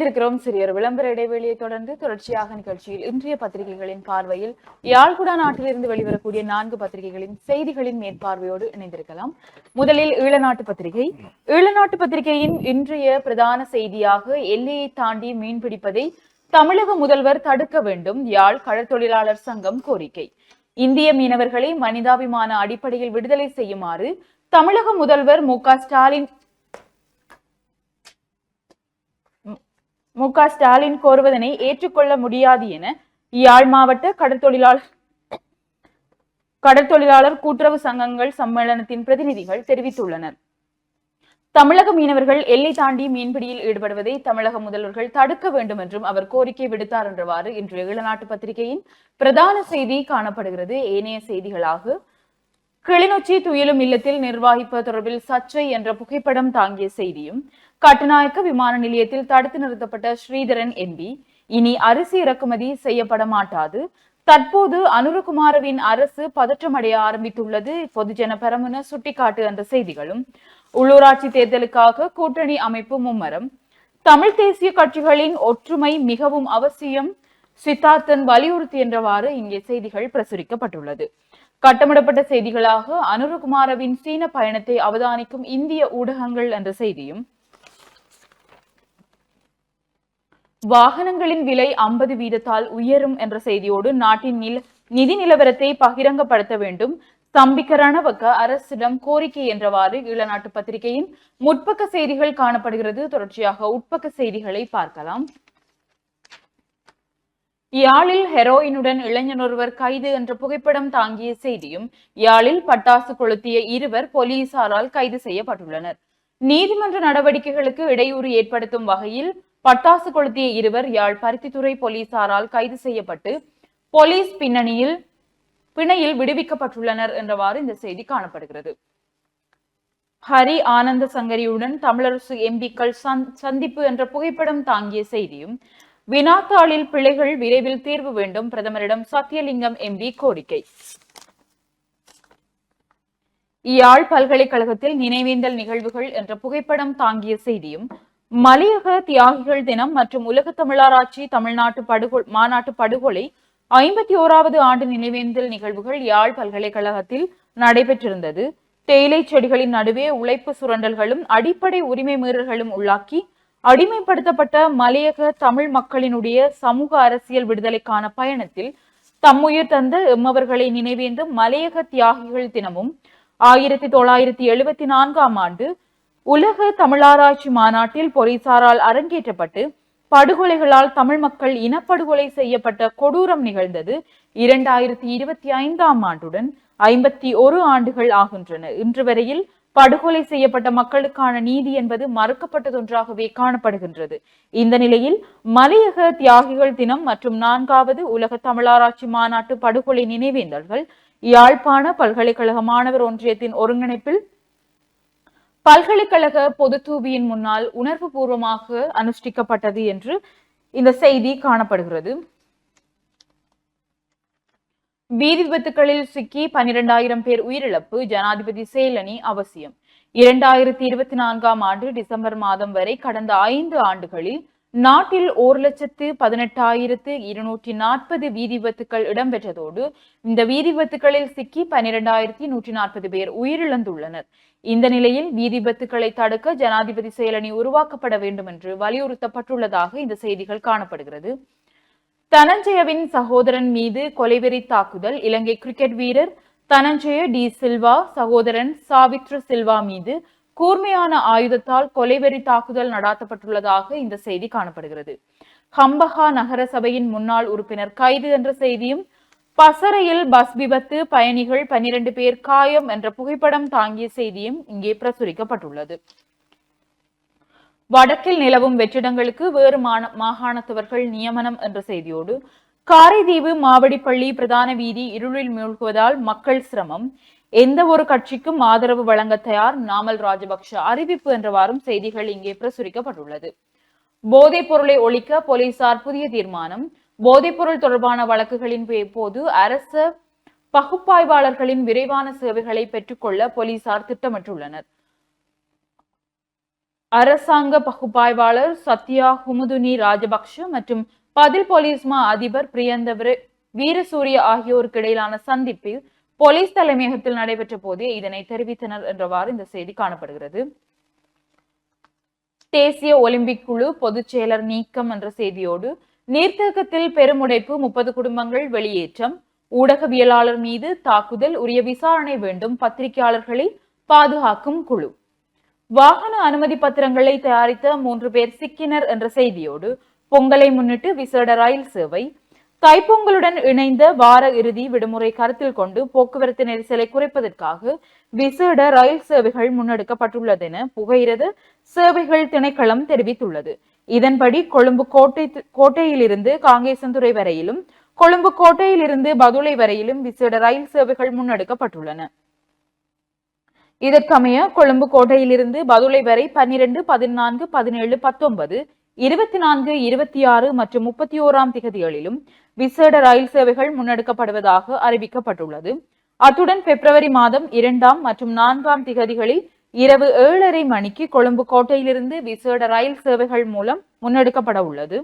இணைந்திருக்கிறோம் சிறியர் விளம்பர இடைவெளியை தொடர்ந்து தொடர்ச்சியாக நிகழ்ச்சியில் இன்றைய பத்திரிகைகளின் பார்வையில் யாழ்குடா நாட்டிலிருந்து வெளிவரக்கூடிய நான்கு பத்திரிகைகளின் செய்திகளின் மேற்பார்வையோடு இணைந்திருக்கலாம். முதலில் ஈழநாட்டு பத்திரிகை. ஈழநாட்டு பத்திரிகையின் இன்றைய பிரதான செய்தியாக எல்லையை தாண்டி மீன்பிடிப்பதை தமிழக முதல்வர் தடுக்க வேண்டும் யாழ் கடற்தொழிலாளர் சங்கம் கோரிக்கை. இந்திய மீனவர்களை மனிதாபிமான அடிப்படையில் விடுதலை செய்யுமாறு தமிழக முதல்வர் மு ஸ்டாலின் மு க ஸ்டாலின் கோருவதனை ஏற்றுக்கொள்ள முடியாது என யாழ் மாவட்ட கடற்தொழிலாளர் கடற்தொழிலாளர் கூட்டுறவு சங்கங்கள் சம்மேளனத்தின் பிரதிநிதிகள் தெரிவித்துள்ளனர். தமிழக மீனவர்கள் எல்லை தாண்டி மீன்பிடியில் ஈடுபடுவதை தமிழக முதல்வர்கள் தடுக்க வேண்டும் என்றும் அவர் கோரிக்கை விடுத்தார் என்றவாறு இன்றைய இளநாட்டு பத்திரிகையின் பிரதான செய்தி காணப்படுகிறது. ஏனைய செய்திகளாக கிளிநொச்சி துயிலும் இல்லத்தில் நிர்வாகிப்பது தொடர்பில் சர்ச்சை என்ற புகைப்படம் தாங்கிய செய்தியும் கட்டுநாயக்க விமான நிலையத்தில் தடுத்து நிறுத்தப்பட்ட ஸ்ரீதரன் எம்பி இனி அரிசி இறக்குமதி செய்யப்பட மாட்டாது தற்போது அனுரகுமாரவின் அரசு பதற்றமடைய ஆரம்பித்துள்ளது. பொதுஜன பெரமுன சுட்டிக்காட்டு என்ற செய்திகளும். உள்ளூராட்சி தேர்தலுக்காக கூட்டணி அமைப்பு மும்மரம். தமிழ் தேசிய கட்சிகளின் ஒற்றுமை மிகவும் அவசியம். சித்தார்த்தன் வலியுறுத்தி என்றவாறு இங்கே செய்திகள் பிரசுரிக்கப்பட்டுள்ளது. கட்டமிடப்பட்ட செய்திகளாக அனுரகுமாரவின் சீன பயணத்தை அவதானிக்கும் இந்திய ஊடகங்கள் என்ற செய்தியும் வாகனங்களின் விலை ஐம்பது வீதத்தால் உயரும் என்ற செய்தியோடு நாட்டின் நில நிதி நிலவரத்தை பகிரங்கப்படுத்த வேண்டும். ஸ்தம்பிக்க ரணவக்க அரசிடம் கோரிக்கை என்றவாறு ஈழநாட்டு பத்திரிகையின் முற்பக்க செய்திகள் காணப்படுகிறது. தொடர்ச்சியாக உட்பக்க செய்திகளை பார்க்கலாம். யாழில் ஹெரோயினுடன் இளைஞன் ஒருவர் கைது என்ற புகைப்படம் தாங்கிய செய்தியும் யாழில் பட்டாசு கொளுத்திய இருவர் போலீசாரால் கைது செய்யப்பட்டுள்ளனர். நீதிமன்ற நடவடிக்கைகளுக்கு இடையூறு ஏற்படுத்தும் வகையில் பட்டாசு கொளுத்திய இருவர் யாழ் பருத்தித்துறை போலீசாரால் கைது செய்யப்பட்டு போலீஸ் பின்னணியில் பிணையில் விடுவிக்கப்பட்டுள்ளனர் என்றவாறு இந்த செய்தி காணப்படுகிறது. ஹரி ஆனந்த சங்கரியுடன் தமிழரசு எம்பிக்கள் சந்திப்பு என்ற புகைப்படம் தாங்கிய செய்தியும் வினாத்தாளில் பிழைகள் விரைவில் தீர்வு வேண்டும் பிரதமரிடம் சத்தியலிங்கம் எம்பி கோரிக்கை. யாழ் பல்கலைக்கழகத்தில் நினைவேந்தல் நிகழ்வுகள் என்ற புகைப்படம் தாங்கிய செய்தியும் மலையக தியாகிகள் தினம் மற்றும் உலக தமிழராட்சி தமிழ்நாட்டு படுகொல் மாநாட்டு படுகொலை ஐம்பத்தி ஓராவது ஆண்டு நினைவேந்தல் நிகழ்வுகள் யாழ் பல்கலைக்கழகத்தில் நடைபெற்றிருந்தது. தேயிலை செடிகளின் நடுவே உழைப்பு சுரண்டல்களும் அடிப்படை உரிமை மீறல்களும் உள்ளாக்கி அடிமைப்படுத்தப்பட்ட மலையக தமிழ் மக்களினுடைய சமூக அரசியல் விடுதலைக்கான பயணத்தில் தம்முயிர் தந்த எம்மவர்களை நினைவேந்தும் மலையக தியாகிகள் தினமும் ஆயிரத்தி தொள்ளாயிரத்தி எழுபத்தி நான்காம் ஆண்டு உலக தமிழாராய்ச்சி மாநாட்டில் போலீசாரால் அரங்கேற்றப்பட்டு படுகொலைகளால் தமிழ் மக்கள் இனப்படுகொலை செய்யப்பட்ட கொடூரம் நிகழ்ந்தது. இரண்டாயிரத்தி இருபத்தி ஐந்தாம் ஆண்டுடன் ஐம்பத்தி ஒரு ஆண்டுகள் ஆகின்றன. இன்று வரையில் படுகொலை செய்யப்பட்ட மக்களுக்கான நீதி என்பது மறுக்கப்பட்டதொன்றாகவே காணப்படுகின்றது. இந்த நிலையில் மலையக தியாகிகள் தினம் மற்றும் நான்காவது உலக தமிழாராய்ச்சி மாநாட்டு படுகொலை நினைவேந்தல்கள் யாழ்ப்பாண பல்கலைக்கழக மாணவர் ஒன்றியத்தின் ஒருங்கிணைப்பில் பல்கலைக்கழக பொதுத்தூவியின் முன்னால் உணர்வு பூர்வமாக அனுஷ்டிக்கப்பட்டது என்று இந்த செய்தி காணப்படுகிறது. வீதி விபத்துகளில் சிக்கி பனிரெண்டாயிரம் பேர் உயிரிழப்பு ஜனாதிபதி சேலனி அவசியம். இரண்டாயிரத்தி இருபத்தி நான்காம் ஆண்டு டிசம்பர் மாதம் வரை கடந்த ஐந்து ஆண்டுகளில் நாட்டில் ஒரு லட்சத்து பதினெட்டாயிரத்து இருநூற்றி நாற்பது வீதி விபத்துக்கள் இடம்பெற்றதோடு இந்த வீதி விபத்துகளில் சிக்கி பனிரெண்டாயிரத்தி நூற்றி நாற்பது பேர் உயிரிழந்துள்ளனர். இந்த நிலையில் வீதி விபத்துக்களை தடுக்க ஜனாதிபதி செயலணி உருவாக்கப்பட வேண்டும் என்று வலியுறுத்தப்பட்டுள்ளதாக இந்த செய்திகள் காணப்படுகிறது. தனஞ்சயவின் சகோதரன் மீது கொலைவெறி தாக்குதல் இலங்கை கிரிக்கெட் வீரர் தனஞ்சய டி சில்வா சகோதரன் சாவித்ர சில்வா மீது கூர்மையான ஆயுதத்தால் கொலைவெறி தாக்குதல் நடாத்தப்பட்டுள்ளதாக இந்த செய்தி காணப்படுகிறது. ஹம்பஹா நகர சபையின் முன்னாள் உறுப்பினர் கைது என்ற செய்தியும் பசறையில் பஸ் விபத்து பயணிகள் பனிரெண்டு பேர் காயம் என்ற புகைப்படம் தாங்கிய செய்தியும் இங்கே பிரசுரிக்கப்பட்டுள்ளது. வடக்கில் நிலவும் வெற்றிடங்களுக்கு வேறு மாகாணத்தவர்கள் நியமனம் என்ற செய்தியோடு காரைதீவு மாவடிப்பள்ளி பிரதான வீதி இருளில் மூழ்குவதால் மக்கள் சிரமம். எந்த ஒரு கட்சிக்கும் ஆதரவு வழங்க தயார் நாமல் ராஜபக்ஷ அறிவிப்பு என்றவாறும் செய்திகள் இங்கே பிரசுரிக்கப்பட்டுள்ளது. போதைப் பொருளை ஒழிக்க போலீசார் புதிய தீர்மானம். போதைப் பொருள் தொடர்பான வழக்குகளின் போது அரச பகுப்பாய்வாளர்களின் விரைவான சேவைகளை பெற்றுக்கொள்ள போலீசார் திட்டமிட்டுள்ளனர். அரசாங்க பகுப்பாய்வாளர் சத்யா ஹுமுதுனி ராஜபக்ஷ மற்றும் பதில் போலீஸ் மா அதிபர் பிரியந்த வீரசூரிய ஆகியோருக்கு இடையிலான சந்திப்பில் போலீஸ் தலைமையகத்தில் நடைபெற்ற போதே இதனை தெரிவித்தனர் என்றவாறு இந்த செய்தி காணப்படுகிறது. தேசிய ஒலிம்பிக் குழு பொதுச் செயலர் நீக்கம் என்ற செய்தியோடு நீர்த்தேக்கத்தில் பெருமுடைப்பு முப்பது குடும்பங்கள் வெளியேற்றம் ஊடகவியலாளர் மீது தாக்குதல் உரிய விசாரணை வேண்டும் பத்திரிகையாளர்களை பாதுகாக்கும் குழு. வாகன அனுமதி பத்திரங்களை தயாரித்த மூன்று பேர் சிக்கினர் என்ற செய்தியோடு பொங்கலை முன்னிட்டு விசேட ரயில் சேவை தைப்பொங்கலுடன் இணைந்த வார இறுதி விடுமுறை கருத்தில் கொண்டு போக்குவரத்து நெரிசலை குறைப்பதற்காக விசேட ரயில் சேவைகள் முன்னெடுக்கப்பட்டுள்ளதென புகையிரத சேவைகள் திணைக்களம் தெரிவித்துள்ளது. இதன்படி கொழும்பு கோட்டை கோட்டையிலிருந்து காங்கேசந்துறை வரையிலும் கொழும்பு கோட்டையிலிருந்து பதுளை வரையிலும் விசேட ரயில் சேவைகள் முன்னெடுக்கப்பட்டுள்ளன. இதற்கமைய கொழும்பு கோட்டையிலிருந்து பதுளை வரை பன்னிரண்டு பதினான்கு பதினேழு பத்தொன்பது இருபத்தி நான்கு இருபத்தி ஆறு மற்றும் முப்பத்தி ஓராம் திகதிகளிலும் விசேட ரயில் சேவைகள் முன்னெடுக்கப்படுவதாக அறிவிக்கப்பட்டுள்ளது. அத்துடன் பிப்ரவரி மாதம் இரண்டாம் மற்றும் நான்காம் திகதிகளில் இரவு ஏழரை மணிக்கு கொழும்பு கோட்டையிலிருந்து விசேட ரயில் சேவைகள் மூலம் முன்னெடுக்கப்பட உள்ளது.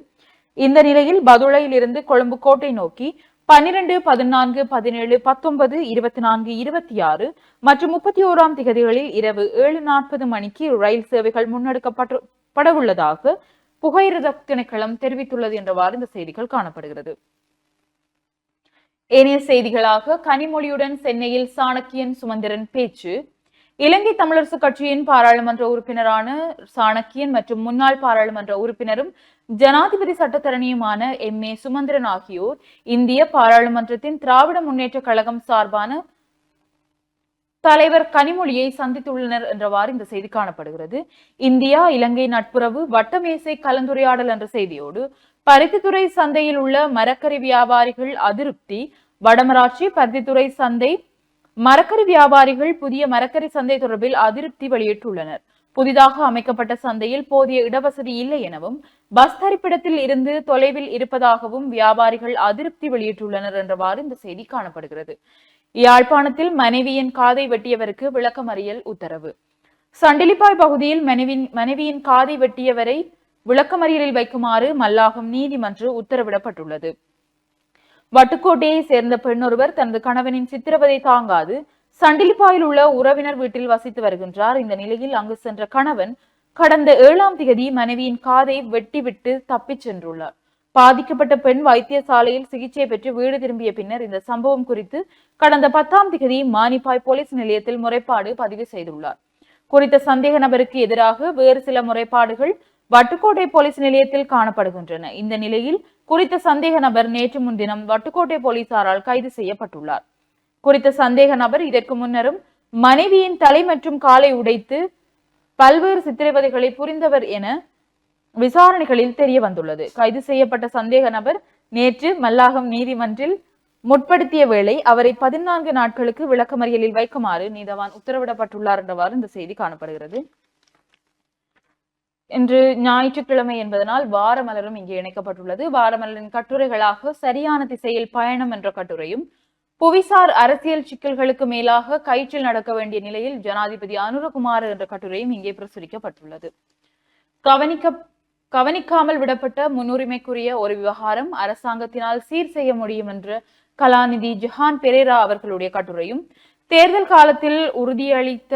இந்த நிலையில் பதுளையிலிருந்து கொழும்பு கோட்டை நோக்கி பன்னிரண்டு பதினான்கு பதினேழு பத்தொன்பது இருபத்தி நான்கு இருபத்தி ஆறு மற்றும் முப்பத்தி ஓராம் திகதிகளில் இரவு ஏழு நாற்பது மணிக்கு ரயில் சேவைகள் முன்னெடுக்கப்பட்டு படவுள்ளதாக புகையிரத திணைக்களம் தெரிவித்துள்ளது என்றவாறு இந்த செய்திகள் காணப்படுகிறது. ஏனைய செய்திகளாக கனிமொழியுடன் சென்னையில் சாணக்கியன் சுமந்திரன் பேச்சு. இலங்கை தமிழரசு கட்சியின் பாராளுமன்ற உறுப்பினரான சாணக்கியன் மற்றும் முன்னாள் பாராளுமன்ற உறுப்பினரும் ஜனாதிபதி சட்டத்தரணியுமான எம். ஏ. சுமந்திரன் ஆகியோர் இந்திய பாராளுமன்றத்தின் திராவிட முன்னேற்ற கழகம் சார்பான தலைவர் கனிமொழியை சந்தித்துள்ளனர் என்றவாறு இந்த செய்தி காணப்படுகிறது. இந்தியா இலங்கை நட்புறவு வட்டமேசை கலந்துரையாடல் என்ற செய்தியோடு பருத்தித்துறை சந்தையில் உள்ள மரக்கறி வியாபாரிகள் அதிருப்தி. வடமராட்சி பருத்தித்துறை சந்தை. மரக்கறி வியாபாரிகள் புதிய மரக்கறி சந்தை தொடர்பில் அதிருப்தி வெளியிட்டுள்ளனர். புதிதாக அமைக்கப்பட்ட சந்தையில் போதிய இடவசதி இல்லை எனவும் பஸ் தரிப்பிடத்தில் இருந்து தொலைவில் இருப்பதாகவும் வியாபாரிகள் அதிருப்தி வெளியிட்டுள்ளனர் என்றவாறு இந்த செய்தி காணப்படுகிறது. யாழ்ப்பாணத்தில் மனைவியின் காதை வெட்டியவருக்கு விளக்கமறியல் உத்தரவு. சண்டிலிப்பாய் பகுதியில் மனைவியின் மனைவியின் காதை வெட்டியவரை விளக்கமறியலில் வைக்குமாறு மல்லாகம் நீதிமன்று உத்தரவிடப்பட்டுள்ளது. வட்டுக்கோட்டையை சேர்ந்த பெண்ணொருவர் தனது கணவனின் சித்திரவதை தாங்காது சண்டிலிப்பாயில் உள்ள உறவினர் வீட்டில் வசித்து வருகின்றார். இந்த நிலையில் அங்கு சென்ற கணவன் கடந்த ஏழாம் தேதி மனைவியின் காதை வெட்டிவிட்டு தப்பிச் சென்றுள்ளார். பாதிக்கப்பட்ட பெண் வைத்தியசாலையில் சிகிச்சை பெற்று வீடு திரும்பிய பின்னர் இந்த சம்பவம் குறித்து கடந்த பத்தாம் தேதி மானிப்பாய் போலீஸ் நிலையத்தில் முறைப்பாடு பதிவு செய்துள்ளார். குறித்த சந்தேக நபருக்கு எதிராக வேறு சில முறைப்பாடுகள் வட்டுக்கோட்டை போலீஸ் நிலையத்தில் காணப்படுகின்றன. இந்த நிலையில் குறித்த சந்தேக நபர் நேற்று முன்தினம் வட்டுக்கோட்டை போலீசாரால் கைது செய்யப்பட்டுள்ளார். குறித்த சந்தேக நபர் இதற்கு முன்னரும் மனைவியின் தலை மற்றும் காலை உடைத்து பல்வேறு சித்திரவதைகளை புரிந்தவர் என விசாரணைகளில் தெரிய வந்துள்ளது கைது செய்யப்பட்ட சந்தேக நபர் நேற்று மல்லாகம் நீதிமன்றில் முற்படுத்திய வேளை அவரை பதினான்கு நாட்களுக்கு விளக்கமறியலில் வைக்குமாறு நீதவான் உத்தரவிடப்பட்டுள்ளார் என்றவாறு இந்த செய்தி காணப்படுகிறது. இன்று ஞாயிற்றுக்கிழமை என்பதனால் வாரமலரும் இங்கே இணைக்கப்பட்டுள்ளது. வாரமலரின் கட்டுரைகளாக சரியான திசையில் பயணம் என்ற கட்டுரையும் புவிசார் அரசியல் சிக்கல்களுக்கு மேலாக கயிற்றில் நடக்க வேண்டிய நிலையில் ஜனாதிபதி அனுரகுமார் என்ற கட்டுரையும் இங்கே பிரசுரிக்கப்பட்டுள்ளது. கவனிக்க கவனிக்காமல் விடப்பட்ட முன்னுரிமைக்குரிய ஒரு விவகாரம் அரசாங்கத்தினால் சீர் செய்ய முடியும் என்ற கலாநிதி ஜஹான் பெரேரா அவர்களுடைய கட்டுரையும் தேர்தல் காலத்தில் உறுதியளித்த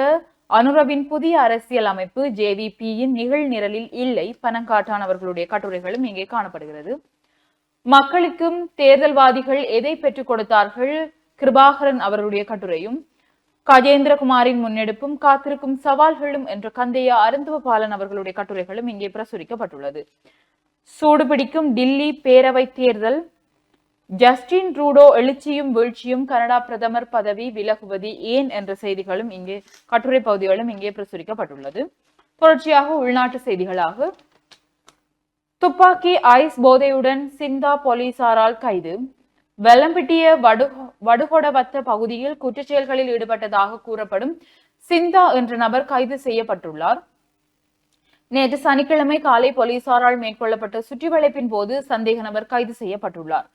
அனுரவின் புதிய அரசியல் அமைப்பு ஜேவிபியின் நிகழ்நிரலில் இல்லை. பணங்காட்டானவர்களுடைய கட்டுரைகளும் இங்கே காணப்படுகிறது. மக்களுக்கும் தேர்தல்வாதிகள் எதை பெற்றுக் கொடுத்தார்கள்? கிருபாகரன் அவர்களுடைய கட்டுரையும் கஜேந்திரகுமாரின் முன்னெடுப்பும் காத்திருக்கும் சவால்களும் என்ற கந்தையா அருந்துவபாலன் அவர்களுடைய கட்டுரைகளும் இங்கே பிரசுரிக்கப்பட்டுள்ளது. சூடுபிடிக்கும் டில்லி பேரவை தேர்தல் ஜஸ்டின் ட்ரூடோ எழுச்சியும் வீழ்ச்சியும் கனடா பிரதமர் பதவி விலகுவது ஏன் என்ற செய்திகளும் இங்கே கட்டுரை பகுதிகளும் இங்கே பிரசுரிக்கப்பட்டுள்ளது. தொடர்ச்சியாக உள்நாட்டு செய்திகளாக. துப்பாக்கி ஐஸ் போதையுடன் சிந்தா போலீசாரால் கைது. வெள்ளம்பிட்டிய வடு வடுகொடவத்த பகுதியில் குற்றச்செயல்களில் ஈடுபட்டதாக கூறப்படும் சிந்தா என்ற நபர் கைது செய்யப்பட்டுள்ளார். நேற்று சனிக்கிழமை காலை போலீசாரால் மேற்கொள்ளப்பட்ட சுற்றிவளைப்பின் போது சந்தேக நபர் கைது செய்யப்பட்டுள்ளார்.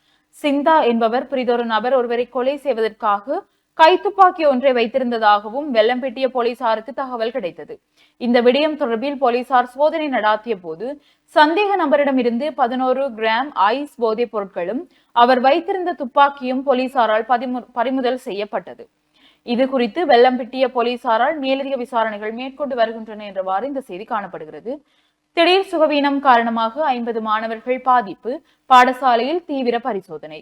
சிந்தா என்பவர் பிரிதொரு நபர் ஒருவரை கொலை செய்வதற்காக கைத்துப்பாக்கி ஒன்றை வைத்திருந்ததாகவும் வெள்ளம்பெட்டிய போலீசாருக்கு தகவல் கிடைத்தது. இந்த விடயம் தொடர்பில் போலீசார் சோதனை நடாத்திய போது சந்தேக நபரிடமிருந்து பதினோரு கிராம் ஐஸ் போதைப் பொருட்களும் அவர் வைத்திருந்த துப்பாக்கியும் போலீசாரால் பறிமுதல் செய்யப்பட்டது. இது குறித்து வெள்ளம்பெட்டிய போலீசாரால் மேலதிக விசாரணைகள் மேற்கொண்டு வருகின்றன என்றவாறு இந்த செய்தி காணப்படுகிறது. திடீர் சுகவீனம் காரணமாக ஐம்பது மாணவர்கள் பாதிப்பு பாடசாலையில் தீவிர பரிசோதனை.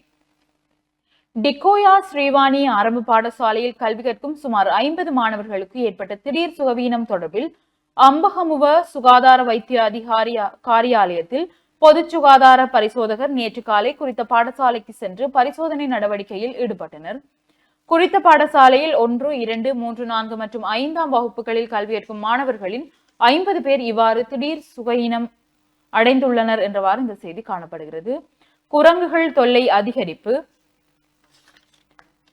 டிக்கோயா ஸ்ரீவாணி ஆரம்ப பாடசாலையில் கல்வி கற்கும் சுமார் ஐம்பது மாணவர்களுக்கு ஏற்பட்ட திடீர் சுகவீனம் தொடர்பில் அம்பகமுவ சுகாதார வைத்திய அதிகாரி காரியாலயத்தில் பொது சுகாதார பரிசோதகர் நேற்று காலை குறித்த பாடசாலைக்கு சென்று பரிசோதனை நடவடிக்கையில் ஈடுபட்டனர். குறித்த பாடசாலையில் ஒன்று இரண்டு மூன்று நான்கு மற்றும் ஐந்தாம் வகுப்புகளில் கல்வி கற்கும் மாணவர்களின் ஐம்பது பேர் இவ்வாறு திடீர் சுகையினம் அடைந்துள்ளனர் என்றவாறு இந்த செய்தி காணப்படுகிறது. குரங்குகள் தொல்லை அதிகரிப்பு.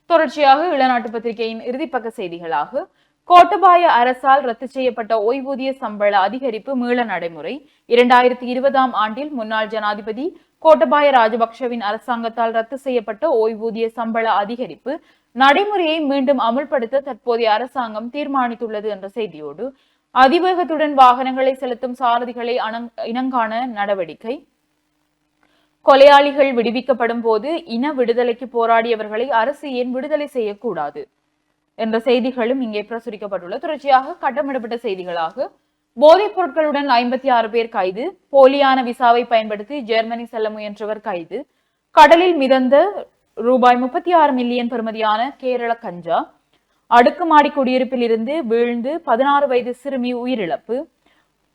தொடர்ச்சியாக இளநாட்டு பத்திரிகையின் இறுதிப்பக்க செய்திகளாக கோட்டபாய அரசால் ரத்து செய்யப்பட்ட ஓய்வூதிய சம்பள அதிகரிப்பு மீள நடைமுறை. இரண்டாயிரத்தி இருபதாம் ஆண்டில் முன்னாள் ஜனாதிபதி கோட்டபாய ராஜபக்ஷவின் அரசாங்கத்தால் ரத்து செய்யப்பட்ட ஓய்வூதிய சம்பள அதிகரிப்பு நடைமுறையை மீண்டும் அமுல்படுத்த தற்போதைய அரசாங்கம் தீர்மானித்துள்ளது என்ற செய்தியோடு அதிவேகத்துடன் வாகனங்களை செலுத்தும் சாரதிகளை இனங்காண நடவடிக்கை. கொலையாளிகள் விடுவிக்கப்படும் போது இன விடுதலைக்கு போராடியவர்களை அரசு ஏன் விடுதலை செய்யக்கூடாது? என்ற செய்திகளும் இங்கே பிரசுரிக்கப்பட்டுள்ள தொடர்ச்சியாக கட்டமிடப்பட்ட செய்திகளாக போதைப் பொருட்களுடன் ஐம்பத்தி ஆறு பேர் கைது போலியான விசாவை பயன்படுத்தி ஜெர்மனி செல்ல முயன்றவர் கைது கடலில் மிதந்த ரூபாய் முப்பத்தி ஆறு மில்லியன் பெறுமதியான கேரள கஞ்சா அடுக்குமாடி குடியிருப்பில் இருந்து வீழ்ந்து பதினாறு வயது சிறுமி உயிரிழப்பு.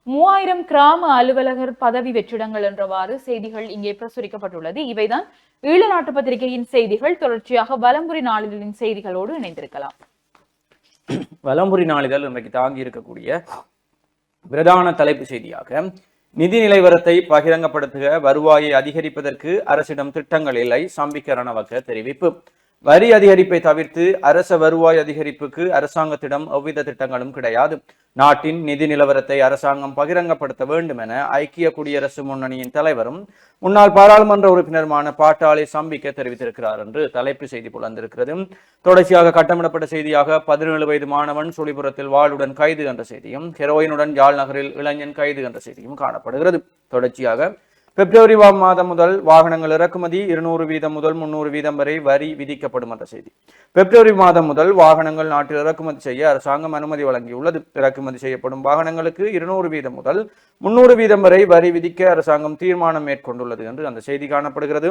மூவாயிரம் கிராம அலுவலகர் பதவி வெற்றிடங்கள் என்றவாறு செய்திகள் இங்கே பிரசுரிக்கப்பட்டுள்ளது. இவைதான் ஈழ நாட்டு பத்திரிகையின் செய்திகள். தொடர்ச்சியாக வலம்புரி நாளிதழின் செய்திகளோடு இணைந்திருக்கலாம். வலம்புரி நாளிதழ் இன்றைக்கு தாங்கி இருக்கக்கூடிய பிரதான தலைப்பு செய்தியாக நிதி நிலைவரத்தை பகிரங்கப்படுத்துக வருவாயை அதிகரிப்பதற்கு அரசிடம் திட்டங்கள் இல்லை சம்பிக்க ரணவக்க தெரிவிப்பு. வரி அதிகரிப்பை தவிர்த்து அரச வருவாய் அதிகரிப்புக்கு அரசாங்கத்திடம் எவ்வித திட்டங்களும் கிடையாது. நாட்டின் நிதி நிலவரத்தை அரசாங்கம் பகிரங்கப்படுத்த வேண்டும் என ஐக்கிய குடியரசு முன்னணியின் தலைவரும் முன்னாள் பாராளுமன்ற உறுப்பினருமான பாட்டாளி சம்பிக்க தெரிவித்திருக்கிறார் என்று தலைப்பு செய்தி புலந்திருக்கிறது. தொடர்ச்சியாக கட்டமிடப்பட்ட செய்தியாக பதினேழு வயது மாணவன் சுழிபுரத்தில் வாளுடன் கைது என்ற செய்தியும் ஹெரோயினுடன் யாழ் நகரில் இளைஞன் கைது என்ற செய்தியும் காணப்படுகிறது. தொடர்ச்சியாக பிப்ரவரி மாதம் முதல் வாகனங்கள் இறக்குமதி இருநூறு வீதம் முதல் முன்னூறு வீதம் வரை வரி விதிக்கப்படும் என்ற செய்தி. பிப்ரவரி மாதம் முதல் வாகனங்கள் நாட்டில் இறக்குமதி செய்ய அரசாங்கம் அனுமதி வழங்கியுள்ளது. இறக்குமதி செய்யப்படும் வாகனங்களுக்கு இருநூறு வீதம் முதல் முன்னூறு வீதம் வரை வரி விதிக்க அரசாங்கம் தீர்மானம் மேற்கொண்டுள்ளது என்று அந்த செய்தி காணப்படுகிறது.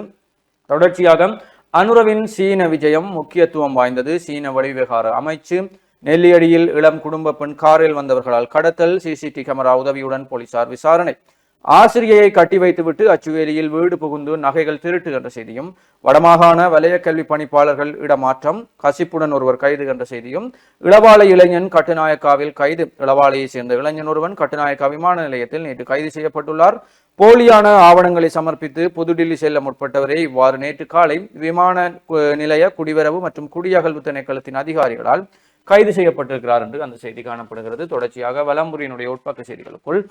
தொடர்ச்சியாக அனுரவின் சீன விஜயம் முக்கியத்துவம் வாய்ந்தது. சீன வெளிவிவகார அமைச்சு நெல்லியடியில் இளம் குடும்ப பெண் காரில் வந்தவர்களால் கடத்தல் சிசிடி கேமரா உதவியுடன் போலீசார் விசாரணை. ஆசிரியையை கட்டி வைத்துவிட்டு அச்சுவேலியில் வீடு புகுந்து நகைகள் திருட்டு என்ற செய்தியும் வடமாகாண வலய கல்வி பணிப்பாளர்கள் இடமாற்றம் கசிப்புடன் ஒருவர் கைது என்ற செய்தியும் இளவாலை இளைஞன் கட்டுநாயக்காவில் கைது. இளவாலையை சேர்ந்த இளைஞன் ஒருவன் கட்டுநாயக்கா விமான நிலையத்தில் நேற்று கைது செய்யப்பட்டுள்ளார். போலியான ஆவணங்களை சமர்ப்பித்து புதுடில்லி செல்ல முற்பட்டவரே இவ்வாறு நேற்று காலை விமான கு- நிலைய குடிவரவு மற்றும் குடியகல்வு திணைக்களத்தின் அதிகாரிகளால் கைது செய்யப்பட்டிருக்கிறார் என்று அந்த செய்தி காணப்படுகிறது. தொடர்ச்சியாக வலம்புரியினுடைய உட்பக்க செய்திகளுக்குள்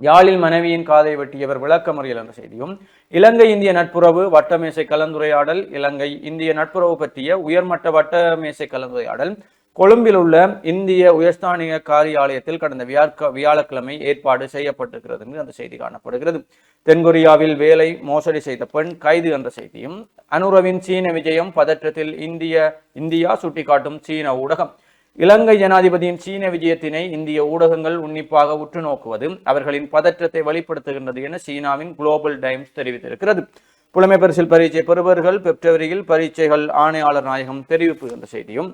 யாழில் மனைவியின் காதை வெட்டியவர் விளக்கமறியல் என்ற செய்தியும் இலங்கை இந்திய நட்புறவு வட்டமேசை கலந்துரையாடல் இலங்கை இந்திய நட்புறவு பற்றிய உயர்மட்ட வட்டமேசை கலந்துரையாடல் கொழும்பில் உள்ள இந்திய உயர்ஸ்தானிக காரியாலயத்தில் கடந்த வியாழக்க வியாழக்கிழமை ஏற்பாடு செய்யப்பட்டிருக்கிறது என்று அந்த செய்தி காணப்படுகிறது. தென்கொரியாவில் வேலை மோசடி செய்த பெண் கைது என்ற செய்தியும் அனுரவின் சீன விஜயம் பதற்றத்தில் இந்திய இந்தியா சுட்டிக்காட்டும் சீன ஊடகம். இலங்கை ஜனாதிபதியின் சீன விஜயத்தினை இந்திய ஊடகங்கள் உன்னிப்பாக உற்று நோக்குவது அவர்களின் பதற்றத்தை வெளிப்படுத்துகின்றது என சீனாவின் குளோபல் டைம்ஸ் தெரிவித்திருக்கிறது. புலமை பரிசில் பரீட்சை பெறுபவர்கள் பிப்ரவரியில் பரீட்சைகள் ஆணையாளர் நாயகம் தெரிவிப்பு என்ற செய்தியும்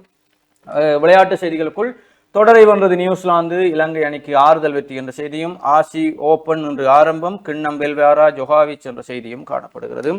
விளையாட்டு செய்திகளுக்குள் தொடரை வென்றது நியூசிலாந்து இலங்கை அணிக்கு ஆறுதல் வெற்றி என்ற செய்தியும் ஆசி ஓபன் என்று ஆரம்பம் கிண்ணம் வெல்வேரா ஜொகாவிச் என்ற செய்தியும் காணப்படுகிறது.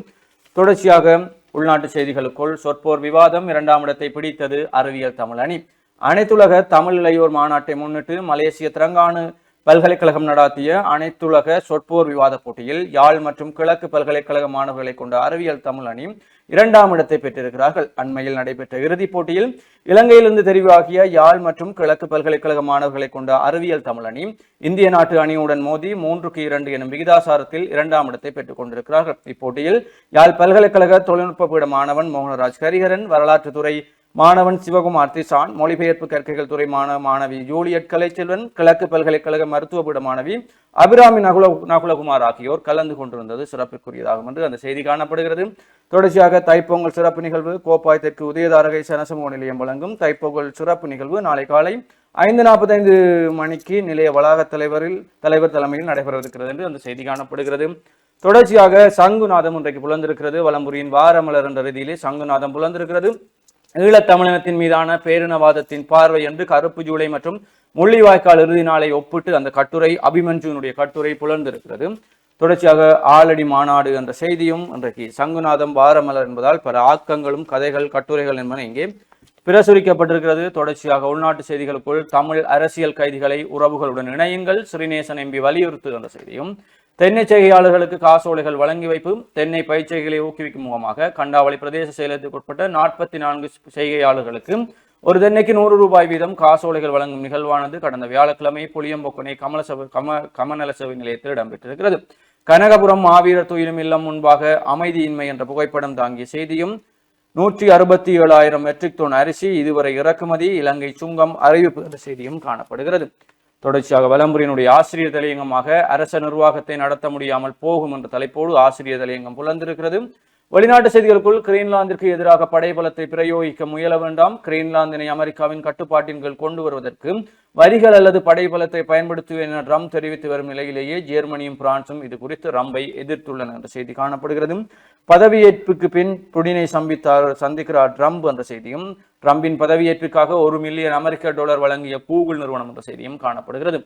தொடர்ச்சியாக உள்நாட்டு செய்திகளுக்குள் சொற்போர் விவாதம் இரண்டாம் இடத்தை பிடித்தது அறிவியல் தமிழ் அணி. அனைத்துலக தமிழ் இளையோர் மாநாட்டை முன்னிட்டு மலேசிய திரங்கானு பல்கலைக்கழகம் நடாத்திய அனைத்துலக சொற்போர் விவாத போட்டியில் யாழ் மற்றும் கிழக்கு பல்கலைக்கழக மாணவர்களை கொண்ட அறிவியல் தமிழ் அணி இரண்டாம் இடத்தை பெற்றிருக்கிறார்கள். அண்மையில் நடைபெற்ற இறுதிப் போட்டியில் இலங்கையிலிருந்து தெரிவாகிய யாழ் மற்றும் கிழக்கு பல்கலைக்கழக மாணவர்களை கொண்ட அறிவியல் தமிழ் அணி இந்திய நாட்டு அணியுடன் மோதி மூன்றுக்கு இரண்டு எனும் விகிதாசாரத்தில் இரண்டாம் இடத்தை பெற்றுக் கொண்டிருக்கிறார்கள். இப்போட்டியில் யாழ் பல்கலைக்கழக தொழில்நுட்ப பீட மாணவன் மோகனராஜ் ஹரிஹரன் வரலாற்றுத்துறை மாணவன் சிவகுமார் திசான் மொழிபெயர்ப்பு கற்கைகள் துறை மாணவ மாணவி ஜூலியட் கலைச்செல்வன் கிழக்கு பல்கலைக்கழக மருத்துவ பீட மாணவி அபிராமி நகுல நகுலகுமார் ஆகியோர் கலந்து கொண்டிருந்தது சிறப்பிற்குரியதாகும் என்று அந்த செய்தி காணப்படுகிறது. தொடர்ச்சியாக தைப்பொங்கல் சிறப்பு நிகழ்வு கோப்பாய் தெற்கு உதயதாரகை சனசமூக நிலையம் வழங்கும் தைப்பொங்கல் சிறப்பு நிகழ்வு நாளை காலை ஐந்து நாற்பத்தைந்து மணிக்கு நிலைய வளாக தலைவரில் தலைவர் தலைமையில் நடைபெறவிருக்கிறது என்று அந்த செய்தி காணப்படுகிறது. தொடர்ச்சியாக சங்குநாதம் இன்றைக்கு புலந்திருக்கிறது. வலம்புரியின் வாரமலர் என்ற ரீதியிலே சங்குநாதம் புலந்திருக்கிறது. ஈழத்தமிழினத்தின் மீதான பேரினவாதத்தின் பார்வை என்று கருப்பு ஜூலை மற்றும் முள்ளிவாய்க்கால் இறுதி நாளை ஒப்பிட்டு அந்த கட்டுரை அபிமன்ஜுனுடைய கட்டுரை புலர்ந்திருக்கிறது. தொடர்ச்சியாக ஆலடி மாநாடு என்ற செய்தியும் இன்றைக்கு சங்குநாதம் வாரமலர் என்பதால் பல ஆக்கங்களும் கதைகள் கட்டுரைகள் என்பன இங்கே பிரசுரிக்கப்பட்டிருக்கிறது. தொடர்ச்சியாக உள்நாட்டு செய்திகளுக்குள் தமிழ் அரசியல் கைதிகளை உறவுகளுடன் இணையுங்கள். ஸ்ரீநேசன் எம்பி வலியுறுத்து என்ற செய்தியும் தென்னை செய்கையாளர்களுக்கு காசோலைகள் வழங்கி வைப்பு தென்னை பயிற்சிகளை ஊக்குவிக்கும் முகமாக கண்டாவளி பிரதேச செயலகத்துக்கு உட்பட்ட நாற்பத்தி நான்கு செய்கையாளர்களுக்கு ஒரு தென்னைக்கு நூறு ரூபாய் வீதம் காசோலைகள் வழங்கும் நிகழ்வானது கடந்த வியாழக்கிழமை புளியம்பொக்கனை கமலசபை கம கமநலசபை நிலையத்தில் இடம்பெற்றிருக்கிறது. கனகபுரம் மாவீரர் துயிலும் இல்லம் முன்பாக அமைதியின்மை என்ற புகைப்படம் தாங்கிய செய்தியும் நூற்றி அறுபத்தி ஏழாயிரம் மெட்ரிக் டன் அரிசி இதுவரை இறக்குமதி இலங்கை சுங்கம் அறிவிப்பு என்ற செய்தியும் காணப்படுகிறது. தொடர்ச்சியாக வலம்புரியினுடைய ஆசிரியர் தலையங்கமாக அரச நிர்வாகத்தை நடத்த முடியாமல் போகும் என்ற தலைப்போடு ஆசிரியர் தலையங்கம் புலர்ந்திருக்கிறது வெளிநாட்டு செய்திகளுக்குள் கிரீன்லாந்திற்கு எதிராக படைபலத்தை பிரயோகிக்க முயல வேண்டாம். கிரீன்லாந்தினை அமெரிக்காவின் கட்டுப்பாட்டின் கீழ் கொண்டு வருவதற்கு வரிகள் அல்லது படைபலத்தை பயன்படுத்துவேன் என ட்ரம்ப் தெரிவித்து வரும் நிலையிலேயே ஜெர்மனியும் பிரான்சும் இது குறித்து ரம்பை எதிர்த்துள்ளன என்ற செய்தி காணப்படுகிறது. பதவியேற்புக்கு பின் புடினை சம்பித்தார் சந்திக்கிறார் ட்ரம்ப் என்ற செய்தியும் ட்ரம்பின் பதவியேற்பிற்காக ஒரு மில்லியன் அமெரிக்க டாலர் வழங்கிய கூகுள் நிறுவனம் என்ற செய்தியும் காணப்படுகிறது.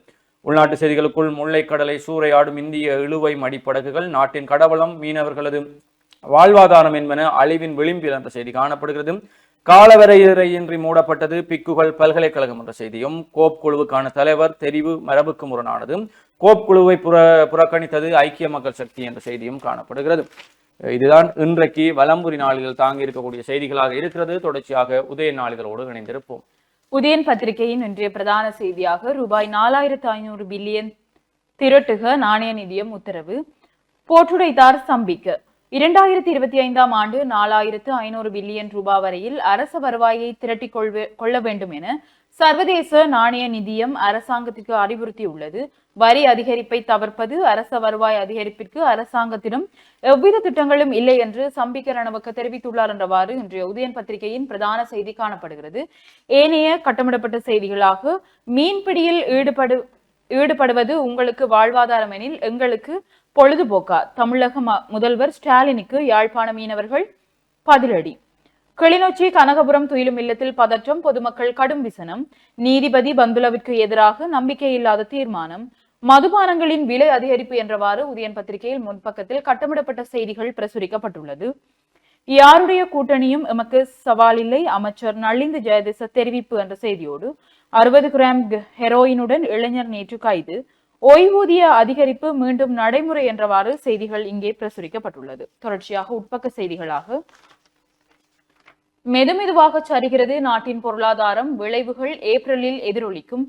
உள்நாட்டு செய்திகளுக்குள் முல்லைக்கடலை சூறையாடும் இந்திய இழுவை மடிப்படகுகள் நாட்டின் கடவளம் மீனவர்களது வாழ்வாதாரம் என்பன அழிவின் விளிம்பில் என்ற செய்தி காணப்படுகிறது. காலவரையறையின்றி மூடப்பட்டது பிக்குகள் பல்கலைக்கழகம் என்ற செய்தியும் கோப் குழுவுக்கான தலைவர் தெரிவு மரபுக்கு முரணானது கோப் குழுவை புற புறக்கணித்தது ஐக்கிய மக்கள் சக்தி என்ற செய்தியும் காணப்படுகிறது. இதுதான் இன்றைக்கு வலம்புரி நாளிகள் தாங்கி இருக்கக்கூடிய செய்திகளாக இருக்கிறது. தொடர்ச்சியாக உதய நாளிகளோடு இணைந்திருப்போம். உதயன் பத்திரிகையின் இன்றைய பிரதான செய்தியாக ரூபாய் நாலாயிரத்து ஐநூறு பில்லியன் திரட்டுக நாணய நிதியம் உத்தரவு. போற்றுடைத்தார் சம்பிக்க. இரண்டாயிரத்தி இருபத்தி ஐந்தாம் ஆண்டு நாலாயிரத்து ஐநூறு பில்லியன் ரூபாய் வரையில் அரச வருவாயை திரட்டிக் கொள்வே கொள்ள வேண்டும் என சர்வதேச நாணய நிதியம் அரசாங்கத்திற்கு அறிவுறுத்தியுள்ளது. வரி அதிகரிப்பை தவிர்ப்பது அரச வருவாய் அதிகரிப்பிற்கு அரசாங்கத்திடம் எவ்வித திட்டங்களும் இல்லை என்று சம்பிக்க ரணவக்க தெரிவித்துள்ளார் என்றவாறு இன்றைய உதயன் பத்திரிகையின் பிரதான செய்தி காணப்படுகிறது. ஏனைய கட்டமிடப்பட்ட செய்திகளாக மீன்பிடியில் ஈடுபடு ஈடுபடுவது உங்களுக்கு வாழ்வாதாரம் எனில் எங்களுக்கு பொழுதுபோக்கா? தமிழக முதல்வர் ஸ்டாலினுக்கு யாழ்ப்பாண மீனவர்கள் பதிலடி. கிளிநொச்சி கனகபுரம் துயிலும் இல்லத்தில் பதற்றம் பொதுமக்கள் கடும் விசனம். நீதிபதி பந்துலவிற்கு எதிராக நம்பிக்கையில்லாத தீர்மானம். மதுபானங்களின் விலை அதிகரிப்பு என்றவாறு உதயன் பத்திரிகையில் முன்பக்கத்தில் கட்டமிடப்பட்ட செய்திகள் பிரசுரிக்கப்பட்டுள்ளது. யாருடைய கூட்டணியும் எமக்கு சவால் இல்லை அமைச்சர் நளிந்து ஜெயதிச தெரிவிப்பு என்ற செய்தியோடு அறுபது கிராம் ஹெரோயினுடன் இளைஞர் நேற்று கைது. ஓய்வூதிய அதிகரிப்பு மீண்டும் நடைமுறை என்றவாறு செய்திகள் இங்கே பிரசுரிக்கப்பட்டுள்ளது. தொடர்ச்சியாக உட்பக்க செய்திகளாக. மெதுமெதுவாக சரிகிறது. நாட்டின் பொருளாதாரம் விளைவுகள் ஏப்ரலில் எதிரொலிக்கும்.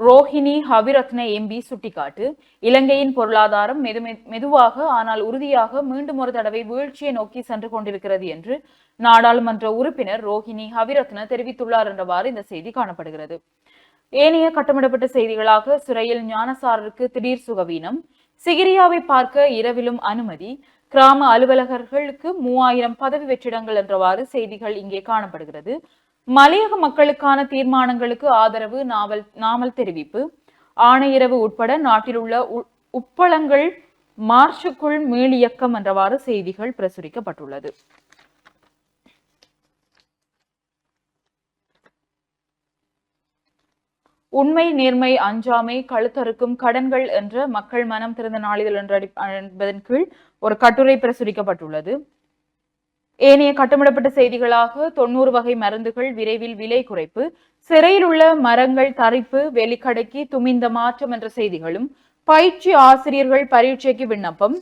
ரோஹிணி ஹவிரத்ன எம்பி சுட்டிக்காட்டு. இலங்கையின் பொருளாதாரம் மெது மெதுவாக ஆனால் உறுதியாக மீண்டும் ஒரு தடவை வீழ்ச்சியை நோக்கி சென்று கொண்டிருக்கிறது என்று நாடாளுமன்ற உறுப்பினர் ரோஹிணி ஹவிரத்ன தெரிவித்துள்ளார் என்றவாறு இந்த செய்தி காணப்படுகிறது. ஏனைய கட்டமிடப்பட்ட செய்திகளாக சிறையில் ஞானசாரருக்கு திடீர் சுகவீனம். சிகிரியாவை பார்க்க இரவிலும் அனுமதி. கிராம அலுவலகர்களுக்கு மூவாயிரம் பதவி வெற்றிடங்கள் என்றவாறு செய்திகள் இங்கே காணப்படுகிறது. மலையக மக்களுக்கான தீர்மானங்களுக்கு ஆதரவு நாவல் நாமல் தெரிவிப்பு. ஆணையரவு உட்பட நாட்டில் உள்ள உ- உப்பளங்கள் மார்ச்சுக்குள் மீளியக்கம் என்றவாறு செய்திகள் பிரசுரிக்கப்பட்டுள்ளது. உண்மை நேர்மை அஞ்சாமை கழுத்தறுக்கும் கடன்கள் என்ற மக்கள் மனம் திறந்த நாளிதழ் என்ற என்பதன் கீழ் ஒரு கட்டுரை பிரசுரிக்கப்பட்டுள்ளது. ஏனைய கட்டமிடப்பட்ட செய்திகளாக தொண்ணூறு வகை மருந்துகள் விரைவில் விலை குறைப்பு சிறையில் உள்ள மரங்கள் தரிப்பு வெளிக்கடைக்கு துமிந்த மாற்றம் என்ற செய்திகளும் பயிற்சி ஆசிரியர்கள் பரீட்சைக்கு விண்ணப்பம்